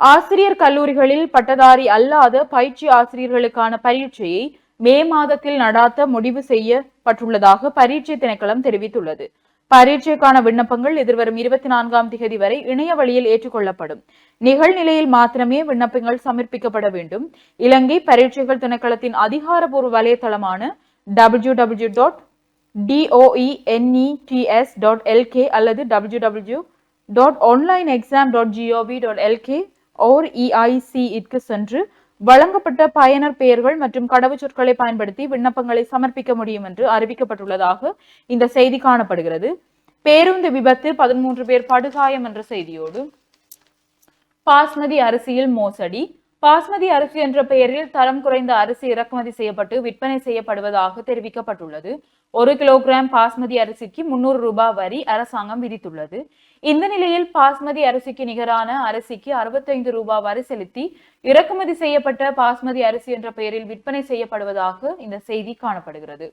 ஆசிரியர் கல்லூரிகளில் பட்டதாரி அல்லாத பயிற்சி ஆசிரியர்களுக்கான பரீட்சையை மே மாதத்தில் நடாத்த முடிவு செய்யப்பட்டுள்ளதாக பரீட்சை திணைக்களம் தெரிவித்துள்ளது. பரீட்சைக்கான விண்ணப்பங்கள் எதிர்வரும் இருபத்தி நான்காம் திகதி வரை இணைய வழியில் ஏற்றுக்கொள்ளப்படும். நிகழ்நிலையில் மாத்திரமே விண்ணப்பங்கள் சமர்ப்பிக்கப்பட வேண்டும். இலங்கை பரீட்சைகள் திணைக்களத்தின் அதிகாரபூர்வ வலைத்தளமான W W dot doenets dot LK அல்லது W W dot online exam dot gov dot LK ஓர் இஐசி சென்று வழங்கப்பட்ட பயனர் பெயர்கள் மற்றும் கடவுச்சொற்களை பயன்படுத்தி விண்ணப்பங்களை சமர்ப்பிக்க முடியும் என்று அறிவிக்கப்பட்டுள்ளதாக இந்த செய்தி காணப்படுகிறது. பேருந்து விபத்து பதிமூன்று பேர் படுகாயம் என்ற செய்தியோடு பாஸ்மதி அரிசியில் மோசடி. பாஸ்மதி அரிசி என்ற பெயரில் தரம் குறைந்த அரிசி இறக்குமதி செய்யப்பட்டு விற்பனை செய்யப்படுவதாக தெரிவிக்கப்பட்டுள்ளது. ஒரு கிலோகிராம் பாஸ்மதி அரிசிக்கு முன்னூறு ரூபாய் வரி அரசாங்கம் விதித்துள்ளது. இந்த நிலையில் பாஸ்மதி அரிசிக்கு நிகரான அரிசிக்கு அறுபத்தைந்து ரூபாய் வரி செலுத்தி இறக்குமதி செய்யப்பட்ட பாஸ்மதி அரிசி என்ற பெயரில் விற்பனை செய்யப்படுவதாக இந்த செய்தி காணப்படுகிறது.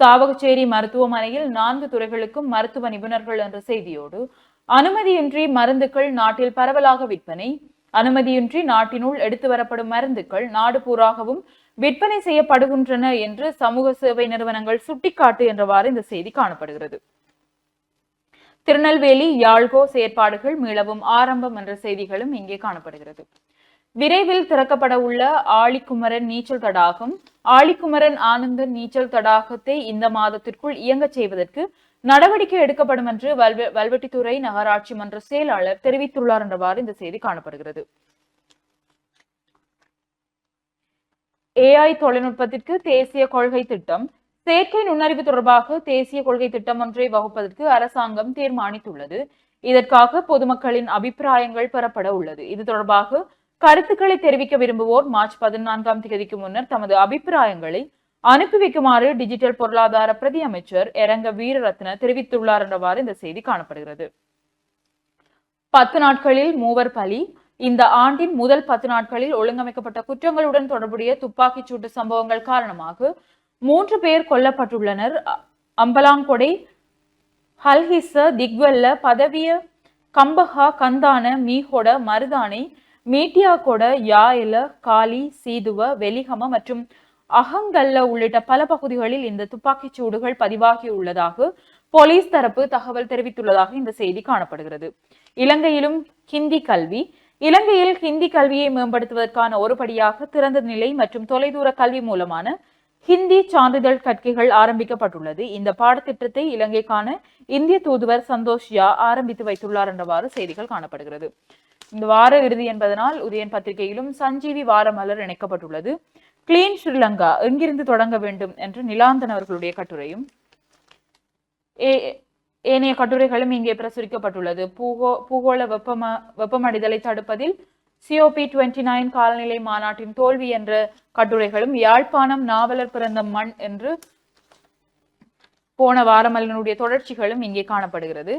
சாவகச்சேரி மருத்துவமனையில் நான்கு துறைகளுக்கும் மருத்துவ நிபுணர்கள் என்ற செய்தியோடு அனுமதியின்றி மருந்துகள் நாட்டில் பரவலாக விற்பனை அனுமதியின்றி நாட்டினுள் எடுத்து வரப்படும் மருந்துகள் நாடு பூராகவும் விற்பனை செய்யப்படுகின்றன என்று சமூக சேவை நிறுவனங்கள் சுட்டிக்காட்டு என்றவாறு இந்த செய்தி காணப்படுகிறது. திருநெல்வேலி யாழ்கோ செயற்பாடுகள் மீளவும் ஆரம்பம் என்ற செய்திகளும் இங்கே காணப்படுகிறது. விரைவில் திறக்கப்பட உள்ள ஆழிக்குமரன் நீச்சல் தடாகம் ஆழிக்குமரன் ஆனந்தன் நீச்சல் தடாகத்தை இந்த மாதத்திற்குள் இயங்க செய்வதற்கு நடவடிக்கை எடுக்கப்படும் என்று வல்வெட்டித்துறை நகராட்சி மன்ற செயலாளர் தெரிவித்துள்ளார் என்றவாறு இந்த செய்தி காணப்படுகிறது. ஏஐ தொழில்நுட்பத்திற்கு தேசிய கொள்கை திட்டம் செயற்கை நுண்ணறிவு தொடர்பாக தேசிய கொள்கை திட்டம் ஒன்றை வகுப்பதற்கு அரசாங்கம் தீர்மானித்துள்ளது. இதற்காக பொதுமக்களின் அபிப்பிராயங்கள் பெறப்பட உள்ளது. இது தொடர்பாக கருத்துக்களை தெரிவிக்க விரும்புவோர் மார்ச் பதினான்காம் தேதிக்கு முன்னர் தமது அபிப்பிராயங்களை அனுப்பி வைக்குமாறு டிஜிட்டல் பொருளாதார பிரதி அமைச்சர் எரங்க வீரரத்ன தெரிவித்துள்ளார் என்றவாறு இந்த செய்தி காணப்படுகிறது. பத்து நாட்களில் மூவர் பலி. இந்த ஆண்டின் முதல் பத்து நாட்களில் ஒழுங்கமைக்கப்பட்ட குற்றங்களுடன் தொடர்புடைய துப்பாக்கிச் சூட்டு சம்பவங்கள் காரணமாக மூன்று பேர் கொல்லப்பட்டுள்ளனர். அம்பலாங்கொடை ஹல்ஹிச திக்வெல்ல பதவிய கம்பஹா கந்தான மீஹொட மருதானை மீட்டியாகொட யாயில காலி சீதுவ வெலிகம மற்றும் அகங்கல்ல உள்ளிட்ட பல பகுதிகளில் இந்த துப்பாக்கிச் சூடுகள் பதிவாகியுள்ளதாக போலீஸ் தரப்பு தகவல் தெரிவித்துள்ளதாக இந்த செய்தி காணப்படுகிறது. இலங்கையிலும் ஹிந்தி கல்வி. இலங்கையில் ஹிந்தி கல்வியை மேம்படுத்துவதற்கான ஒருபடியாக திறந்த நிலை மற்றும் தொலைதூர கல்வி மூலமான ஹிந்தி சான்றிதழ் கற்கைகள் ஆரம்பிக்கப்பட்டுள்ளது. இந்த பாடத்திட்டத்தை இலங்கைக்கான இந்திய தூதுவர் சந்தோஷ் யா ஆரம்பித்து வைத்துள்ளார் என்றவாறு செய்திகள் காணப்படுகிறது. இந்த வார இறுதி என்பதனால் உதயன் பத்திரிகையிலும் சஞ்சீவி வார மலர் இணைக்கப்பட்டுள்ளது. கிளீன் ஸ்ரீலங்கா எங்கிருந்து தொடங்க வேண்டும் என்று நிலாந்தன் அவர்களுடைய கட்டுரையும் ஏனைய கட்டுரைகளும் இங்கே பிரசுரிக்கப்பட்டுள்ளது. பூகோ பூகோள வெப்பம வெப்பமடைதலை தடுப்பதில் சிஓபி டுவெண்ட்டி நைன் காலநிலை மாநாட்டின் தோல்வி என்ற கட்டுரைகளும் யாழ்ப்பாணம் நாவலர் பிறந்த மண் என்று போன வாரமலனுடைய தொடர்ச்சிகளும் இங்கே காணப்படுகிறது.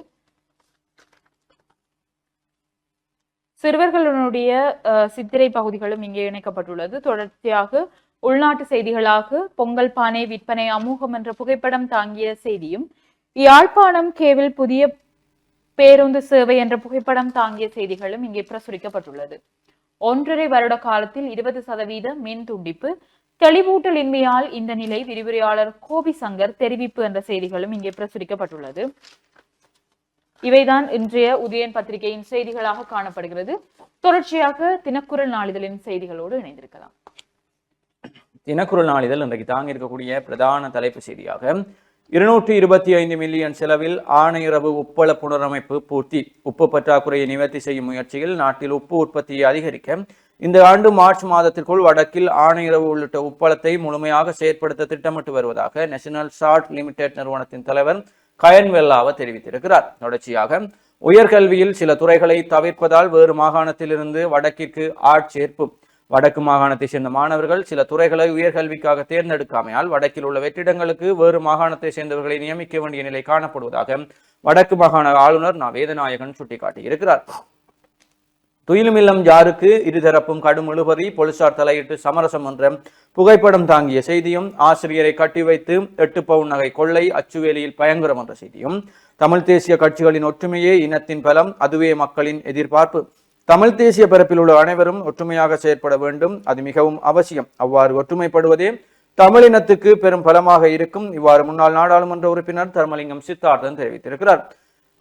சிறுவர்களுடைய அஹ், சித்திரை பகுதிகளும் இங்கே இணைக்கப்பட்டுள்ளது. தொடர்ச்சியாக உள்நாட்டு செய்திகளாக பொங்கல் பானை விற்பனை அமூகம் என்ற புகைப்படம் தாங்கிய செய்தியும் யாழ்ப்பாணம் கேவில் புதிய பேருந்து சேவை என்ற புகைப்படம் தாங்கிய செய்திகளும் இங்கே பிரசுரிக்கப்பட்டுள்ளது. ஒன்றரை வருட காலத்தில் இருபது சதவீத மின் துண்டிப்பு தெளிவூட்டலின்மையால் இந்த நிலை விரிவுரையாளர் கோபி சங்கர் தெரிவிப்பு என்ற செய்திகளும் இங்கே பிரசுரிக்கப்பட்டுள்ளது. இவைதான் இன்றைய உதயன் பத்திரிகையின் செய்திகளாக காணப்படுகிறது. தொடர்ச்சியாக தினக்குரல் நாளிதழின் செய்திகளோடு இணைந்திருக்கலாம். தினக்குரல் நாளிதழ் இன்றைக்கு தாங்க இருக்கக்கூடிய பிரதான தலைப்பு செய்தியாக இருநூற்றி இருபத்தி ஐந்து மில்லியன் செலவில் ஆணையரவு உப்பள புனரமைப்பு பூர்த்தி. உப்பு பற்றாக்குறையை நிவர்த்தி செய்யும் முயற்சியில் நாட்டில் உப்பு உற்பத்தியை அதிகரிக்க இந்த ஆண்டு மார்ச் மாதத்திற்குள் வடக்கில் ஆணையரவு உள்ளிட்ட உப்பளத்தை முழுமையாக செயற்படுத்த திட்டமிட்டு வருவதாக நேஷனல் சால்ட் லிமிடெட் நிறுவனத்தின் தலைவர் கயன் வெல்லாவ தெரிவித்திருக்கிறார். தொடர்ச்சியாக உயர்கல்வியில் சில துறைகளை தவிர்ப்பதால் வேறு மாகாணத்திலிருந்து வடக்கிற்கு ஆட்சேர்ப்பு. வடக்கு மாகாணத்தை சேர்ந்த மாணவர்கள் சில துறைகளை உயர்கல்விக்காக தேர்ந்தெடுக்காமையால் வடக்கில் உள்ள வெற்றிடங்களுக்கு வேறு மாகாணத்தை சேர்ந்தவர்களை நியமிக்க வேண்டிய நிலை காணப்படுவதாக வடக்கு மாகாண ஆளுநர் நா. வேதநாயகன் சுட்டிக்காட்டியிருக்கிறார். துயிலுமில்லம் ஜாருக்கு இருதரப்பும் கடும் இழுபறி போலீசார் தலையிட்டு சமரசம் என்ற புகைப்படம் தாங்கிய செய்தியும் ஆசிரியரை கட்டி வைத்து எட்டு பவுன் நகை கொள்ளை அச்சுவேலியில் பயங்கரம் என்ற செய்தியும் தமிழ் தேசிய கட்சிகளின் ஒற்றுமையே இனத்தின் பலம் அதுவே மக்களின் எதிர்பார்ப்பு. தமிழ் தேசிய பரப்பில் உள்ள அனைவரும் ஒற்றுமையாக செயற்பட வேண்டும். அது மிகவும் அவசியம். அவ்வாறு ஒற்றுமைப்படுவதே தமிழினத்துக்கு பெரும் பலமாக இருக்கும். இவ்வாறு முன்னாள் நாடாளுமன்ற உறுப்பினர் தர்மலிங்கம் சித்தார்த்தன் தெரிவித்திருக்கிறார்.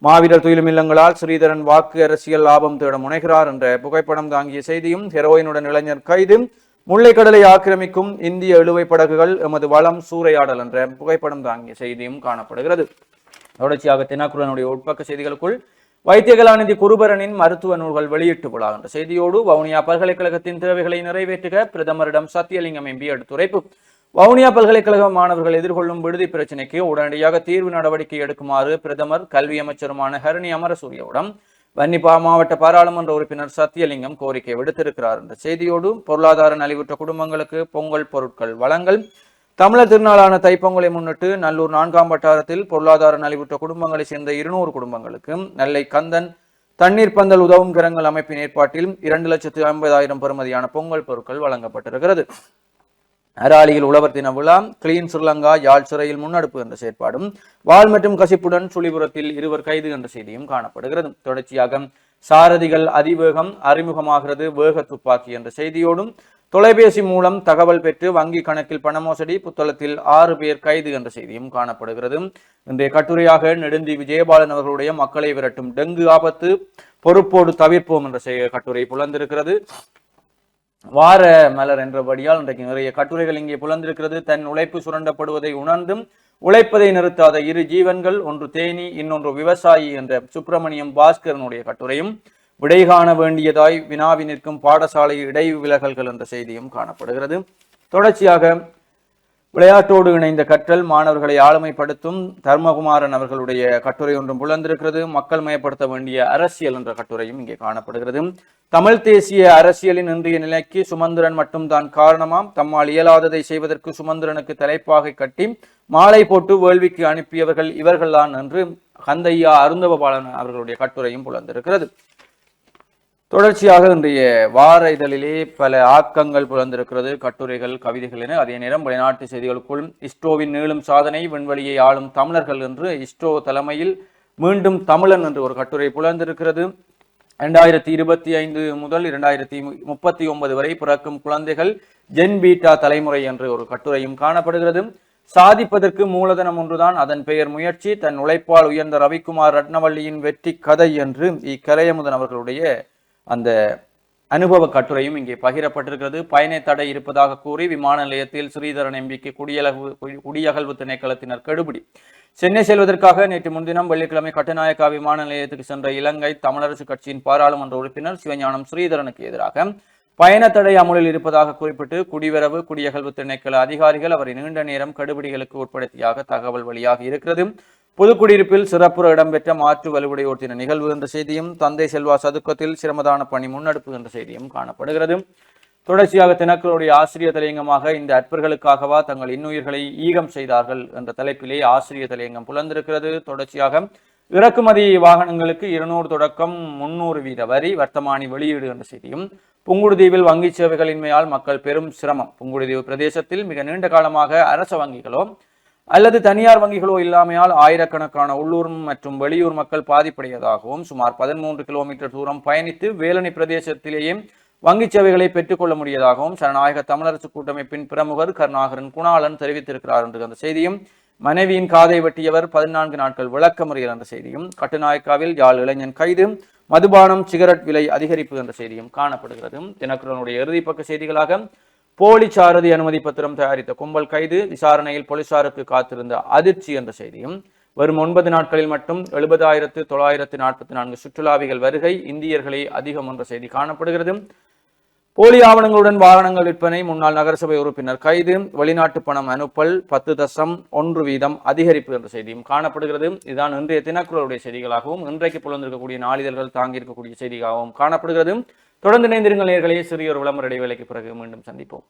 மாவீரர் துயிலும் இல்லங்களால் ஸ்ரீதரன் வாக்கு அரசியல் லாபம் தேட முனைகிறார் என்ற புகைப்படம் தாங்கிய செய்தியும் ஹெரோயினுடன் இளைஞர் கைது முல்லைக்கடலை ஆக்கிரமிக்கும் இந்திய இழுவை படகுகள் எமது வளம் சூறையாடல் என்ற புகைப்படம் தாங்கிய செய்தியும் காணப்படுகிறது. தொடர்ச்சியாக தினக்குரனுடைய உட்பக்க செய்திகளுக்குள் வைத்தியகலாநிதி குருபரனின் மருத்துவ நூல்கள் வெளியீட்டு விழா என்ற செய்தியோடு வவுனியா பல்கலைக்கழகத்தின் தேவைகளை நிறைவேற்றுக பிரதமரிடம் சத்தியலிங்கம் எம்பி எடுத்துரைப்பு. வவுனியா பல்கலைக்கழக மாணவர்கள் எதிர்கொள்ளும் விடுதி பிரச்சினைக்கு உடனடியாக தீர்வு நடவடிக்கை எடுக்குமாறு பிரதமர் கல்வி அமைச்சருமான ஹரணி அமரசூரியவிடம் வன்னிப்பா மாவட்ட பாராளுமன்ற உறுப்பினர் சத்தியலிங்கம் கோரிக்கை விடுத்திருக்கிறார் என்ற செய்தியோடு பொருளாதார நலிவுற்ற குடும்பங்களுக்கு பொங்கல் பொருட்கள் வழங்கல் தமிழர் திருநாளான தைப்பொங்கலை முன்னிட்டு நல்லூர் நான்காம் வட்டாரத்தில் பொருளாதார நலிவுற்ற குடும்பங்களைச் சேர்ந்த இருநூறு குடும்பங்களுக்கு நெல்லை கந்தன் தண்ணீர் பந்தல் உதவும் கிரங்கள் அமைப்பின் ஏற்பாட்டில் இரண்டு லட்சத்து ஐம்பதாயிரம் பெறுமதியான பொங்கல் பொருட்கள் வழங்கப்பட்டிருக்கிறது. அராலியில் உழவர் தின விழா கிளீன் ஸ்ரீலங்கா யாழ் சிறையில் முன்னெடுப்பு என்ற செயற்பாடும் வாள் மற்றும் கசிப்புடன் சுழிபுரத்தில் இருவர் கைது என்ற செய்தியும் காணப்படுகிறது. தொடர்ச்சியாக சாரதிகள் அதிவேகம் அறிமுகமாகிறது வேக துப்பாக்கி என்ற செய்தியோடும் தொலைபேசி மூலம் தகவல் பெற்று வங்கி கணக்கில் பண மோசடி புத்தளத்தில் ஆறு பேர் கைது என்ற செய்தியும் காணப்படுகிறது. இன்றைய கட்டுரையாக நெடுந்தி விஜயபாலன் அவர்களுடைய மக்களை விரட்டும் டெங்கு ஆபத்து பொறுப்போடு தவிர்ப்போம் என்ற கட்டுரை புலந்திருக்கிறது. வார மலர் என்றபடியால் இன்றைக்கு நிறைய கட்டுரைகள் இங்கே புலந்திருக்கிறது. தன் உழைப்பு சுரண்டப்படுவதை உணர்ந்தும் உழைப்பதை நிறுத்தாத இரு ஜீவன்கள் ஒன்று தேனி இன்னொன்று விவசாயி என்ற சுப்பிரமணியம் பாஸ்கரனுடைய கட்டுரையும் விடை காண வேண்டியதாய் வினாவி நிற்கும் பாடசாலை இடைவிலகல்கள் என்ற செய்தியும் காணப்படுகிறது. தொடர்ச்சியாக விளையாட்டோடு இணைந்த கற்றல் மாணவர்களை ஆளுமைப்படுத்தும் தர்மகுமாரன் அவர்களுடைய கட்டுரை ஒன்றும் புலந்திருக்கிறது. மக்கள் மயப்படுத்த வேண்டிய அரசியல் என்ற கட்டுரையும் இங்கே காணப்படுகிறது. தமிழ் தேசிய அரசியலின் இன்றைய நிலைக்கு சுமந்திரன் மட்டும்தான் காரணமாம். தம்மால் இயலாததை செய்வதற்கு சுமந்திரனுக்கு தலைப்பாகை கட்டி மாலை போட்டு வேள்விக்கு அனுப்பியவர்கள் இவர்கள்தான் என்று கந்தையா அருந்தவபாலன் அவர்களுடைய கட்டுரையும் புலந்திருக்கிறது. தொடர்ச்சியாக இன்றைய வார இதழிலே பல ஆக்கங்கள் புலந்திருக்கிறது கட்டுரைகள் கவிதைகள் என. அதே நேரம் வெளிநாட்டு செய்திகளுக்குள் இஸ்ரோவின் நீளும் சாதனை விண்வெளியை ஆளும் தமிழர்கள் என்று இஸ்ரோ தலைமையில் மீண்டும் தமிழன் என்று ஒரு கட்டுரை புலந்திருக்கிறது. இரண்டாயிரத்தி இருபத்தி ஐந்து முதல் இரண்டாயிரத்தி முப்பத்தி ஒன்பது வரை பிறக்கும் குழந்தைகள் ஜென் பீட்டா தலைமுறை என்று ஒரு கட்டுரையும் காணப்படுகிறது. சாதிப்பதற்கு மூலதனம் ஒன்றுதான் அதன் பெயர் முயற்சி. தன் உழைப்பால் உயர்ந்த ரவிக்குமார் ரத்னவள்ளியின் வெற்றி கதை என்று இக்கரையமுதன் அவர்களுடைய அந்த அனுபவ கட்டுரையும் இங்கே பகிரப்பட்டிருக்கிறது. பயண தடை இருப்பதாக கூறி விமான நிலையத்தில் ஸ்ரீதரன் எம்பிக்கு குடியலகு குடியகழ்வு திணைக்களத்தினர் கெடுபிடி. சென்னை செல்வதற்காக நேற்று முன்தினம் வெள்ளிக்கிழமை கட்டுநாயக்கா விமான நிலையத்துக்கு சென்ற இலங்கை தமிழரசு கட்சியின் பாராளுமன்ற உறுப்பினர் சிவஞானம் ஸ்ரீதரனுக்கு எதிராக பயண தடை அமுலில் இருப்பதாக குறிப்பிட்டு குடிவரவு குடியகழ்வு திணைக்கள அதிகாரிகள் அவரை நீண்ட நேரம் கெடுபிடிகளுக்கு உட்படுத்தியாக தகவல் வழியாக இருக்கிறது. புதுக்குடியிருப்பில் சிறப்புற இடம்பெற்ற மாற்று வலுவுடையோர் நிகழ்வு என்ற செய்தியும் தந்தை செல்வா சதுக்கத்தில் சிரமதான பணி முன்னெடுப்பு என்ற செய்தியும் காணப்படுகிறது. தொடர்ச்சியாக தினக்களுடைய ஆசிரியர் தலையங்கமாக இந்த அற்பர்களுக்காகவா தங்கள் இன்னுயிர்களை ஈகம் செய்தார்கள் என்ற தலைப்பிலே ஆசிரியர் தலையங்கம் புலந்திருக்கிறது. தொடர்ச்சியாக இறக்குமதி வாகனங்களுக்கு இருநூறு தொடக்கம் முன்னூறு வீத வரி வர்த்தமானி வெளியீடு என்ற செய்தியும் புங்குடுதீவில் வங்கி சேவைகளின்மையால் மக்கள் பெரும் சிரமம். புங்குடுதீவு பிரதேசத்தில் மிக நீண்ட காலமாக அரச வங்கிகளோ அல்லது தனியார் வங்கிகளோ இல்லாமையால் ஆயிரக்கணக்கான உள்ளூர் மற்றும் வெளியூர் மக்கள் பாதிப்படையதாகவும் சுமார் பதிமூன்று கிலோமீட்டர் தூரம் பயணித்து வேலணி பிரதேசத்திலேயே வங்கிச் சேவைகளை பெற்றுக்கொள்ள முடியதாகவும் ஜனநாயக தமிழரசு கூட்டமைப்பின் பிரமுகர் கருணாகரன் குணாளன் தெரிவித்திருக்கிறார் என்று அந்த செய்தியும் மனைவியின் காதை வெட்டியவர் பதினான்கு நாட்கள் விளக்கமறியல் என்ற செய்தியும் கட்டுநாயக்காவில் யாழ் இளைஞன் கைது மதுபானம் சிகரெட் விலை அதிகரிப்பு என்ற செய்தியும் காணப்படுகிறது. தினக்குரனுடைய இறுதிப்பக்க செய்திகளாக போலி சாரதி அனுமதி பத்திரம் தயாரித்த கும்பல் கைது விசாரணையில் போலீசாருக்கு காத்திருந்த அதிர்ச்சி என்ற செய்தியும் வரும் ஒன்பது நாட்களில் மட்டும் எழுபதாயிரத்து தொள்ளாயிரத்து நாற்பத்தி நான்கு சுற்றுலாவிகள் வருகை இந்தியர்களே அதிகம் என்ற செய்தி காணப்படுகிறது. போலி ஆவணங்களுடன் வாகனங்கள் விற்பனை முன்னாள் நகரசபை உறுப்பினர் கைது வெளிநாட்டு பணம் அனுப்பல் பத்து தசம் ஒன்று வீதம் அதிகரிப்பு என்ற செய்தியும் காணப்படுகிறது. இதுதான் இன்றைய தினக்குரலுடைய செய்திகளாகவும் இன்றைக்கு புலந்திருக்கக்கூடிய நாளிதழ்கள் தாங்கியிருக்கக்கூடிய செய்தியாகவும் காணப்படுகிறது. தொடர்ந்து இணைந்திருங்கள் நேர்களே சிறிய ஒரு விளம்பர இடைவேளைக்கு பிறகு மீண்டும் சந்திப்போம்.